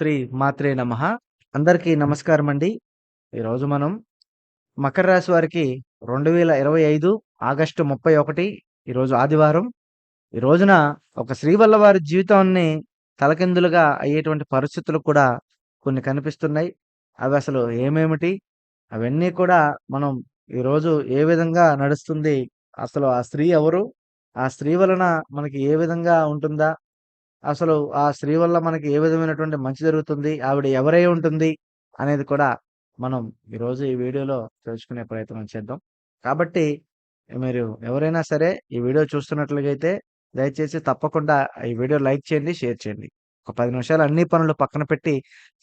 శ్రీ మాత్రే నమ. అందరికీ నమస్కారం అండి ఈరోజు మనం మకర రాశి వారికి రెండు వేల ఇరవై ఐదు ఆగస్టు ముప్పై ఒకటి ఈరోజు ఆదివారం. ఈ రోజున ఒక స్త్రీ వల్ల వారి జీవితాన్ని తలకిందులుగా అయ్యేటువంటి పరిస్థితులు కూడా కొన్ని కనిపిస్తున్నాయి. అవి అసలు ఏమేమిటి? అవన్నీ కూడా మనం ఈరోజు ఏ విధంగా నడుస్తుంది? అసలు ఆ స్త్రీ ఎవరు? ఆ స్త్రీ వలన మనకి ఏ విధంగా ఉంటుందా? అసలు ఆ స్త్రీ వల్ల మనకి ఏ విధమైనటువంటి మంచి జరుగుతుంది? ఆవిడ ఎవరై ఉంటుంది? అనేది కూడా మనం ఈరోజు ఈ వీడియోలో తెలుసుకునే ప్రయత్నం చేద్దాం. కాబట్టి మీరు ఎవరైనా సరే ఈ వీడియో చూస్తున్నట్లయితే దయచేసి తప్పకుండా ఈ వీడియో లైక్ చేయండి షేర్ చేయండి. ఒక పది నిమిషాలు అన్ని పనులు పక్కన పెట్టి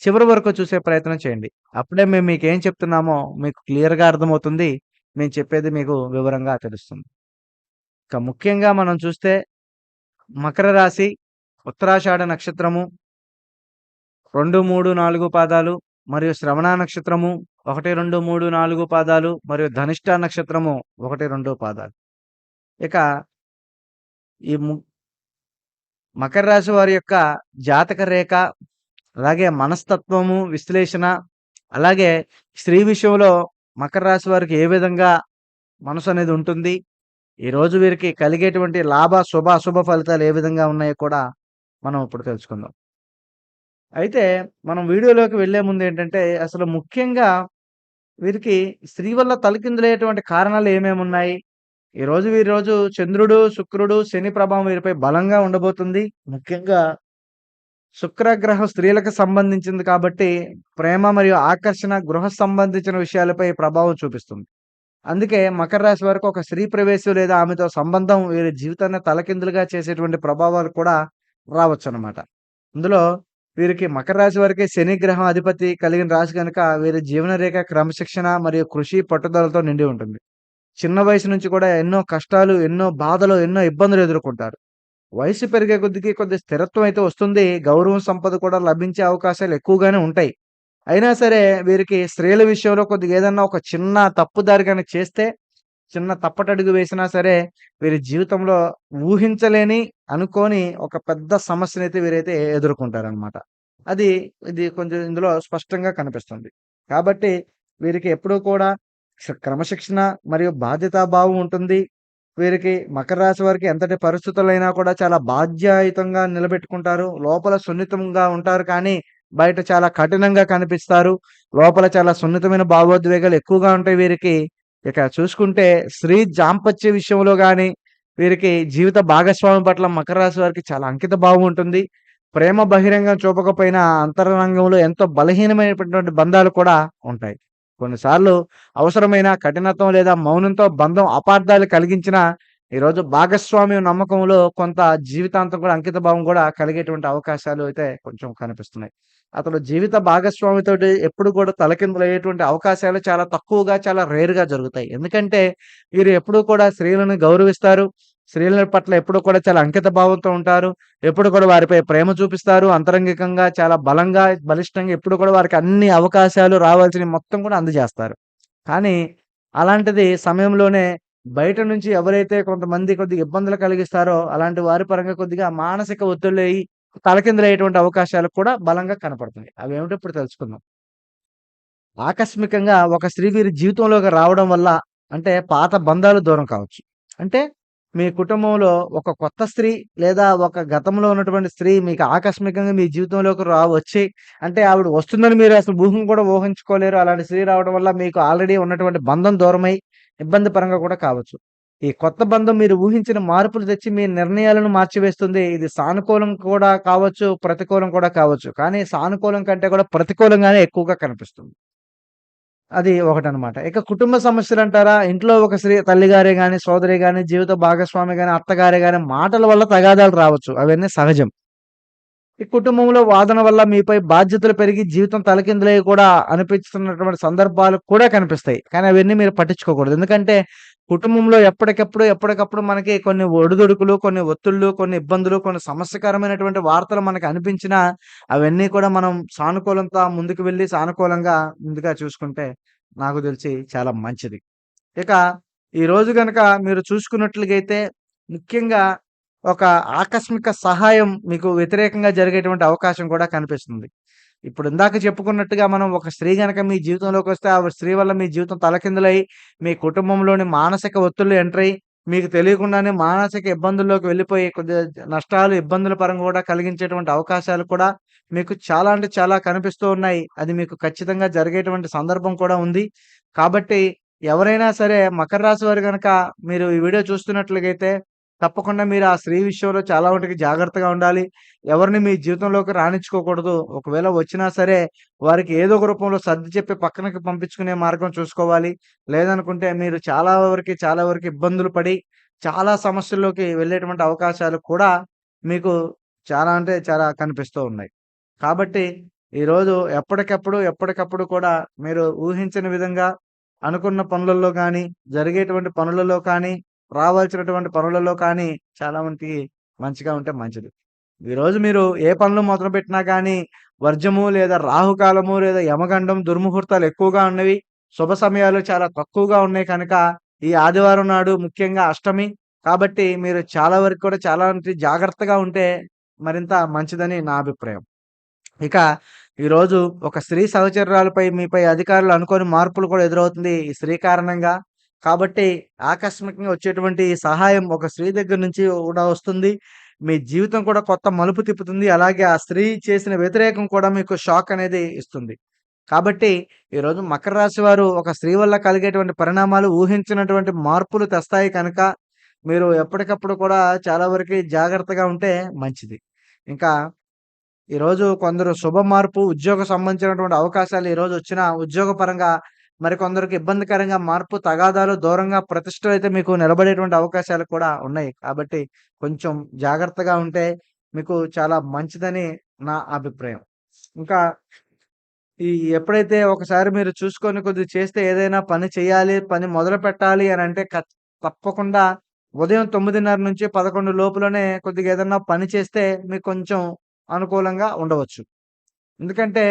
చివరి వరకు చూసే ప్రయత్నం చేయండి. అప్పుడే మేము మీకు ఏం చెప్తున్నామో మీకు క్లియర్గా అర్థమవుతుంది. మేము చెప్పేది మీకు వివరంగా తెలుస్తుంది. ఇక ముఖ్యంగా మనం చూస్తే మకర రాశి ఉత్తరాషాఢ నక్షత్రము రెండు మూడు నాలుగు పాదాలు మరియు శ్రవణ నక్షత్రము ఒకటి రెండు మూడు నాలుగు పాదాలు మరియు ధనిష్ట నక్షత్రము ఒకటి రెండు పాదాలు. ఇక ఈ మకర రాశి వారి యొక్క జాతక రేఖ అలాగే మనస్తత్వము విశ్లేషణ అలాగే స్త్రీ విషయంలో మకర రాశి వారికి ఏ విధంగా మనసు అనేది ఉంటుంది ఈ రోజు వీరికి కలిగేటువంటి లాభ శుభ అశుభ ఫలితాలు ఏ విధంగా ఉన్నాయో కూడా మనం ఇప్పుడు తెలుసుకుందాం. అయితే మనం వీడియోలోకి వెళ్ళే ముందు ఏంటంటే అసలు ముఖ్యంగా వీరికి స్త్రీ వల్ల తలకిందులయ్యేటువంటి కారణాలు ఏమేమి ఉన్నాయి? ఈ రోజు వీరి రోజు చంద్రుడు శుక్రుడు శని ప్రభావం వీరిపై బలంగా ఉండబోతుంది. ముఖ్యంగా శుక్రగ్రహం స్త్రీలకు సంబంధించింది కాబట్టి ప్రేమ మరియు ఆకర్షణ గృహ సంబంధించిన విషయాలపై ప్రభావం చూపిస్తుంది. అందుకే మకర రాశి వరకు ఒక స్త్రీ ప్రవేశం లేదా ఆమెతో సంబంధం వీరి జీవితాన్ని తలకిందులుగా చేసేటువంటి ప్రభావాలు కూడా రావచ్చు అనమాట ఇందులో వీరికి మకర రాశి వారికి శని గ్రహం అధిపతి కలిగిన రాశి కనుక వీరి జీవన రేఖ క్రమశిక్షణ మరియు కృషి పట్టుదలతో నిండి ఉంటుంది. చిన్న వయసు నుంచి కూడా ఎన్నో కష్టాలు ఎన్నో బాధలు ఎన్నో ఇబ్బందులు ఎదుర్కొంటారు. వయసు పెరిగే కొద్దికి కొద్ది స్థిరత్వం అయితే వస్తుంది. గౌరవం సంపద కూడా లభించే అవకాశాలు ఎక్కువగానే ఉంటాయి. అయినా సరే వీరికి స్త్రీల విషయంలో కొద్దిగా ఏదన్నా ఒక చిన్న తప్పుదారి కానీ చేస్తే చిన్న తప్పటడుగు వేసినా సరే వీరి జీవితంలో ఊహించలేని అనుకోని ఒక పెద్ద సమస్యని అయితే వీరైతే ఎదుర్కొంటారనమాట అది ఇది కొంచెం ఇందులో స్పష్టంగా కనిపిస్తుంది. కాబట్టి వీరికి ఎప్పుడూ కూడా క్రమశిక్షణ మరియు బాధ్యతాభావం ఉంటుంది. వీరికి మకర రాశి వారికి ఎంతటి పరిస్థితులైనా కూడా చాలా బాధ్యాయుతంగా నిలబెట్టుకుంటారు. లోపల సున్నితంగా ఉంటారు కానీ బయట చాలా కఠినంగా కనిపిస్తారు. లోపల చాలా సున్నితమైన భావోద్వేగాలు ఎక్కువగా ఉంటాయి వీరికి. ఇక చూసుకుంటే స్త్రీ జాంపత్య విషయంలో కానీ వీరికి జీవిత భాగస్వామి పట్ల మకర రాశి వారికి చాలా అంకిత భావం ఉంటుంది. ప్రేమ బహిరంగం చూపకపోయినా అంతరంగంలో ఎంతో బలహీనమైనటువంటి బంధాలు కూడా ఉంటాయి. కొన్నిసార్లు అవసరమైన కఠినత్వం లేదా మౌనంతో బంధం అపార్థాలు కలిగించిన ఈరోజు భాగస్వామి నమ్మకంలో కొంత జీవితాంతం కూడా అంకిత భావం కూడా కలిగేటువంటి అవకాశాలు అయితే కొంచెం కనిపిస్తున్నాయి. అతడు జీవిత భాగస్వామితో ఎప్పుడు కూడా తలకిందులు అయ్యేటువంటి అవకాశాలు చాలా తక్కువగా చాలా రేరుగా జరుగుతాయి. ఎందుకంటే వీరు ఎప్పుడూ కూడా స్త్రీలను గౌరవిస్తారు. స్త్రీల పట్ల ఎప్పుడు కూడా చాలా అంకిత భావంతో ఉంటారు. ఎప్పుడు కూడా వారిపై ప్రేమ చూపిస్తారు. అంతరంగికంగా చాలా బలంగా బలిష్టంగా ఎప్పుడు కూడా వారికి అన్ని అవకాశాలు రావాల్సినవి మొత్తం కూడా అందజేస్తారు. కానీ అలాంటిది సమయంలోనే బయట నుంచి ఎవరైతే కొంతమంది కొద్దిగా ఇబ్బందులు కలిగిస్తారో అలాంటి వారి పరంగా కొద్దిగా మానసిక ఒత్తిళ్ళు అయ్యి తలకిందులయ్యేటువంటి అవకాశాలు కూడా బలంగా కనపడుతున్నాయి. అవి ఏమిటో ఇప్పుడు తెలుసుకుందాం. ఆకస్మికంగా ఒక స్త్రీ వీరి జీవితంలోకి రావడం వల్ల అంటే పాత బంధాలు దూరం కావచ్చు. అంటే మీ కుటుంబంలో ఒక కొత్త స్త్రీ లేదా ఒక గతంలో ఉన్నటువంటి స్త్రీ మీకు ఆకస్మికంగా మీ జీవితంలోకి రా వచ్చి అంటే ఆవిడ వస్తుందని మీరు అసలు ఊహం కూడా ఊహించుకోలేరు. అలాంటి స్త్రీ రావడం వల్ల మీకు ఆల్రెడీ ఉన్నటువంటి బంధం దూరమై ఇబ్బంది పరంగా కూడా కావచ్చు. ఈ కొత్త బంధం మీరు ఊహించిన మార్పులు తెచ్చి మీ నిర్ణయాలను మార్చివేస్తుంది. ఇది సానుకూలం కూడా కావచ్చు ప్రతికూలం కూడా కావచ్చు. కానీ సానుకూలం కంటే కూడా ప్రతికూలంగానే ఎక్కువగా కనిపిస్తుంది. అది ఒకటనమాట. ఇక కుటుంబ సమస్యలు అంటారా? ఇంట్లో ఒక స్త్రీ తల్లిగారే కానీ సోదరి గాని జీవిత భాగస్వామి గాని అత్తగారే గాని మాటల వల్ల తగాదాలు రావచ్చు. అవన్నీ సహజం. ఈ కుటుంబంలో వాదన వల్ల మీపై బాధ్యతలు పెరిగి జీవితం తలకిందులై కూడా అనిపిస్తున్నటువంటి సందర్భాలు కూడా కనిపిస్తాయి. కానీ అవన్నీ మీరు పట్టించుకోకూడదు. ఎందుకంటే కుటుంబంలో ఎప్పటికప్పుడు ఎప్పటికప్పుడు మనకి కొన్ని ఒడిదుడుకులు కొన్ని ఒత్తిళ్ళు కొన్ని ఇబ్బందులు కొన్ని సమస్యకరమైనటువంటి వార్తలు మనకు అనిపించినా అవన్నీ కూడా మనం సానుకూలంతో ముందుకు వెళ్ళి సానుకూలంగా ముందుగా చూసుకుంటే నాకు తెలిసి చాలా మంచిది. ఇక ఈ రోజు గనక మీరు చూసుకున్నట్లుగైతే ముఖ్యంగా ఒక ఆకస్మిక సహాయం మీకు వ్యతిరేకంగా జరిగేటువంటి అవకాశం కూడా కనిపిస్తుంది. ఇప్పుడు ఇందాక చెప్పుకున్నట్టుగా మనం ఒక స్త్రీ గనక మీ జీవితంలోకి వస్తే ఆ స్త్రీ వల్ల మీ జీవితం తలకిందులై, మీ కుటుంబంలోని మానసిక ఒత్తిళ్ళు అయ్యి మీకు తెలియకుండానే మానసిక ఇబ్బందుల్లోకి వెళ్ళిపోయి కొద్దిగా నష్టాలు, ఇబ్బందుల పరంగా కూడా కలిగించేటువంటి అవకాశాలు కూడా మీకు చాలా అంటే చాలా కనిపిస్తూ ఉన్నాయి. అది మీకు ఖచ్చితంగా జరిగేటువంటి సందర్భం కూడా ఉంది. కాబట్టి ఎవరైనా సరే మకర రాశి వారు కనుక మీరు ఈ వీడియో చూస్తున్నట్లుగైతే తప్పకుండా మీరు ఆ స్త్రీ విషయంలో చాలా మటుకు జాగ్రత్తగా ఉండాలి. ఎవరిని మీ జీవితంలోకి రాణించుకోకూడదు ఒకవేళ వచ్చినా సరే వారికి ఏదో ఒక రూపంలో సర్ది చెప్పి పక్కనకి పంపించుకునే మార్గం చూసుకోవాలి. లేదనుకుంటే మీరు చాలా వరకి, చాలా వరకు ఇబ్బందులు పడి చాలా సమస్యల్లోకి వెళ్ళేటువంటి అవకాశాలు కూడా మీకు చాలా అంటే చాలా కనిపిస్తూ ఉన్నాయి. కాబట్టి ఈరోజు ఎప్పటికప్పుడు, ఎప్పటికప్పుడు కూడా మీరు ఊహించని విధంగా అనుకున్న పనులలో కానీ జరిగేటువంటి పనులలో కానీ, రావాల్సినటువంటి పనులలో కానీ చాలా మందికి మంచిగా ఉంటే మంచిది. ఈరోజు మీరు ఏ పనులు మొదలు పెట్టినా కానీ వర్జము లేదా రాహుకాలము లేదా యమగండం దుర్ముహూర్తాలు ఎక్కువగా ఉన్నవి. శుభ సమయాలు చాలా తక్కువగా ఉన్నాయి కనుక ఈ ఆదివారం నాడు ముఖ్యంగా అష్టమి. కాబట్టి మీరు చాలా వరకు కూడా చాలా జాగ్రత్తగా ఉంటే మరింత మంచిదని నా అభిప్రాయం. ఇక ఈరోజు ఒక స్త్రీ సహచరాలపై మీపై అధికారులు అనుకోని మార్పులు కూడా ఎదురవుతుంది ఈ స్త్రీ కారణంగా. కాబట్టి ఆకస్మికంగా వచ్చేటువంటి సహాయం ఒక స్త్రీ దగ్గర నుంచి కూడా వస్తుంది. మీ జీవితం కూడా కొత్త మలుపు తిప్పుతుంది. అలాగే ఆ స్త్రీ చేసిన వ్యతిరేకం కూడా మీకు షాక్ అనేది ఇస్తుంది. కాబట్టి ఈరోజు మకర రాశి వారు ఒక స్త్రీ వల్ల కలిగేటువంటి పరిణామాలు ఊహించినటువంటి మార్పులు తెస్తాయి కనుక మీరు ఎప్పటికప్పుడు కూడా చాలా వరకు జాగ్రత్తగా ఉంటే మంచిది. ఇంకా ఈరోజు కొందరు శుభ మార్పు, ఉద్యోగ సంబంధించినటువంటి అవకాశాలు ఈరోజు వచ్చినా ఉద్యోగపరంగా మరికొందరికి ఇబ్బందికరంగా మార్పు, తగాదాలు, దూరంగా ప్రతిష్టలు అయితే మీకు నిలబడేటువంటి అవకాశాలు కూడా ఉన్నాయి. కాబట్టి కొంచెం జాగ్రత్తగా ఉంటే మీకు చాలా మంచిదని నా అభిప్రాయం. ఇంకా ఈ ఎప్పుడైతే ఒకసారి మీరు చూసుకొని కొద్దిగా చేస్తే ఏదైనా పని చేయాలి, పని మొదలు పెట్టాలి అని అంటే తప్పకుండా ఉదయం 9:30 నుంచి 11 లోపులోనే కొద్దిగా ఏదైనా పని చేస్తే మీకు కొంచెం అనుకూలంగా ఉండవచ్చు. ఎందుకంటే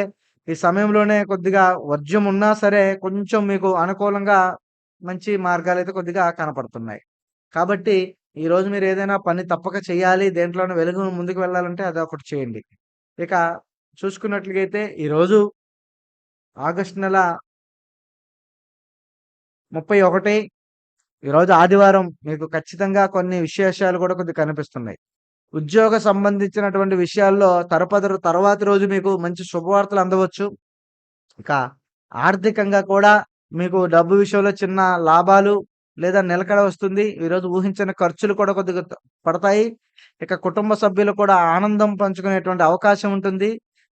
ఈ సమయంలోనే కొద్దిగా వర్జ్యం ఉన్నా సరే కొంచెం మీకు అనుకూలంగా మంచి మార్గాలు అయితే కొద్దిగా కనపడుతున్నాయి. కాబట్టి ఈరోజు మీరు ఏదైనా పని తప్పక చేయాలి, దేంట్లోనే వెలుగు ముందుకు వెళ్ళాలంటే అది ఒకటి చేయండి. ఇక చూసుకున్నట్లుగైతే ఈరోజు ఆగస్టు నెల 31 ఈరోజు ఆదివారం మీకు ఖచ్చితంగా కొన్ని విశేషాలు కూడా కొద్దిగా కనిపిస్తున్నాయి. ఉద్యోగ సంబంధించినటువంటి విషయాల్లో తరపదరు తర్వాతి రోజు మీకు మంచి శుభవార్తలు అందవచ్చు. ఇక ఆర్థికంగా కూడా మీకు డబ్బు విషయంలో చిన్న లాభాలు లేదా నిలకడ వస్తుంది. ఈరోజు ఊహించిన ఖర్చులు కూడా కొద్దిగా పడతాయి. ఇక కుటుంబ సభ్యులు కూడా ఆనందం పంచుకునేటువంటి అవకాశం ఉంటుంది.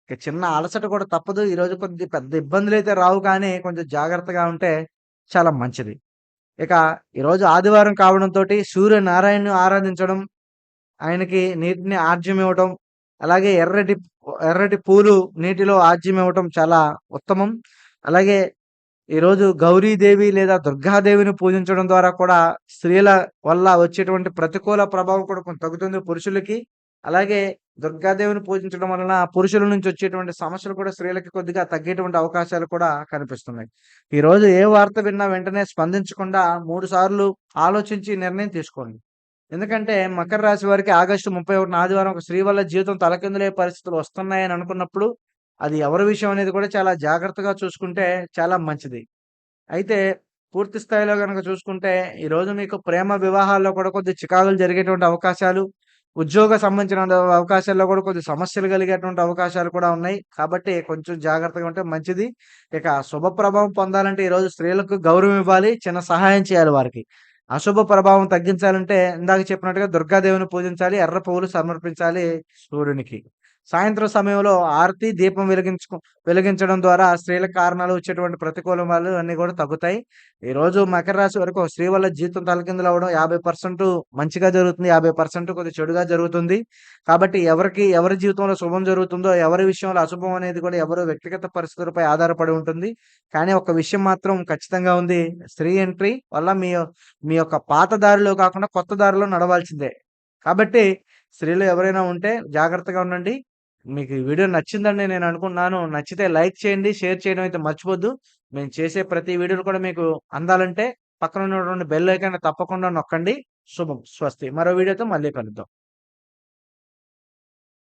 ఇక చిన్న అలసట కూడా తప్పదు. ఈరోజు కొద్ది పెద్ద ఇబ్బందులు అయితే రావు కానీ కొంచెం జాగ్రత్తగా ఉంటే చాలా మంచిది. ఇక ఈరోజు ఆదివారం కావడంతోటి సూర్యనారాయణను ఆరాధించడం, ఆయనకి నీటిని ఆర్జ్యం ఇవ్వటం, అలాగే ఎర్రటి ఎర్రటి పూలు నీటిలో ఆర్జ్యం ఇవ్వటం చాలా ఉత్తమం. అలాగే ఈరోజు గౌరీదేవి లేదా దుర్గాదేవిని పూజించడం ద్వారా కూడా స్త్రీల వల్ల వచ్చేటువంటి ప్రతికూల ప్రభావం కూడా కొంత తగ్గుతుంది పురుషులకి. అలాగే దుర్గాదేవిని పూజించడం వలన పురుషుల నుంచి వచ్చేటువంటి సమస్యలు కూడా స్త్రీలకి కొద్దిగా తగ్గేటువంటి అవకాశాలు కూడా కనిపిస్తున్నాయి. ఈరోజు ఏ వార్త విన్నా వెంటనే స్పందించకుండా మూడు సార్లు ఆలోచించి నిర్ణయం తీసుకోండి. ఎందుకంటే మకర రాశి వారికి ఆగస్టు 31 ఆదివారం ఒక స్త్రీ వల్ల జీవితం తలకిందులే పరిస్థితులు వస్తున్నాయని అనుకున్నప్పుడు అది ఎవరి విషయం అనేది కూడా చాలా జాగ్రత్తగా చూసుకుంటే చాలా మంచిది. అయితే పూర్తి స్థాయిలో కనుక చూసుకుంటే ఈరోజు మీకు ప్రేమ వివాహాల్లో కూడా కొద్ది చికాకులు జరిగేటువంటి అవకాశాలు, ఉద్యోగ సంబంధించిన అవకాశాల్లో కూడా కొద్ది సమస్యలు కలిగేటువంటి అవకాశాలు కూడా ఉన్నాయి. కాబట్టి కొంచెం జాగ్రత్తగా ఉంటే మంచిది. ఇక శుభ ప్రభావం పొందాలంటే ఈరోజు స్త్రీలకు గౌరవం ఇవ్వాలి. చిన్న సహాయం చేయాలి వారికి. అశుభ ప్రభావం తగ్గించాలంటే ఇందాక చెప్పినట్టుగా దుర్గాదేవిని పూజించాలి. ఎర్ర పువ్వులు సమర్పించాలి సూర్యునికి. సాయంత్రం సమయంలో ఆర్తి దీపం వెలిగించుకు వెలిగించడం ద్వారా స్త్రీల కారణాలు వచ్చేటువంటి ప్రతికూలమాలు అన్నీ కూడా తగ్గుతాయి. ఈరోజు మకర రాశి వరకు స్త్రీ వల్ల జీవితం తలకిందులవ్వడం 50% మంచిగా జరుగుతుంది. 50% కొద్దిగా చెడుగా జరుగుతుంది. కాబట్టి ఎవరికి ఎవరి జీవితంలో శుభం జరుగుతుందో, ఎవరి విషయంలో అశుభం అనేది కూడా ఎవరు వ్యక్తిగత పరిస్థితులపై ఆధారపడి ఉంటుంది. కానీ ఒక విషయం మాత్రం ఖచ్చితంగా ఉంది. స్త్రీ ఎంట్రీ వల్ల మీ మీ యొక్క పాత దారిలో కాకుండా కొత్త దారిలో నడవాల్సిందే. కాబట్టి స్త్రీలు ఎవరైనా ఉంటే జాగ్రత్తగా ఉండండి. మీకు ఈ వీడియో నచ్చిందని నేను అనుకున్నాను నచ్చితే లైక్ చేయండి. షేర్ చేయడం అయితే మర్చిపోద్దు. మేము చేసే ప్రతి వీడియోలు కూడా మీకు అందాలంటే పక్కన ఉన్నటువంటి బెల్ ఐకాన్ తప్పకుండా నొక్కండి. శుభం. స్వస్తి. మరో వీడియోతో మళ్ళీ కలుద్దాం.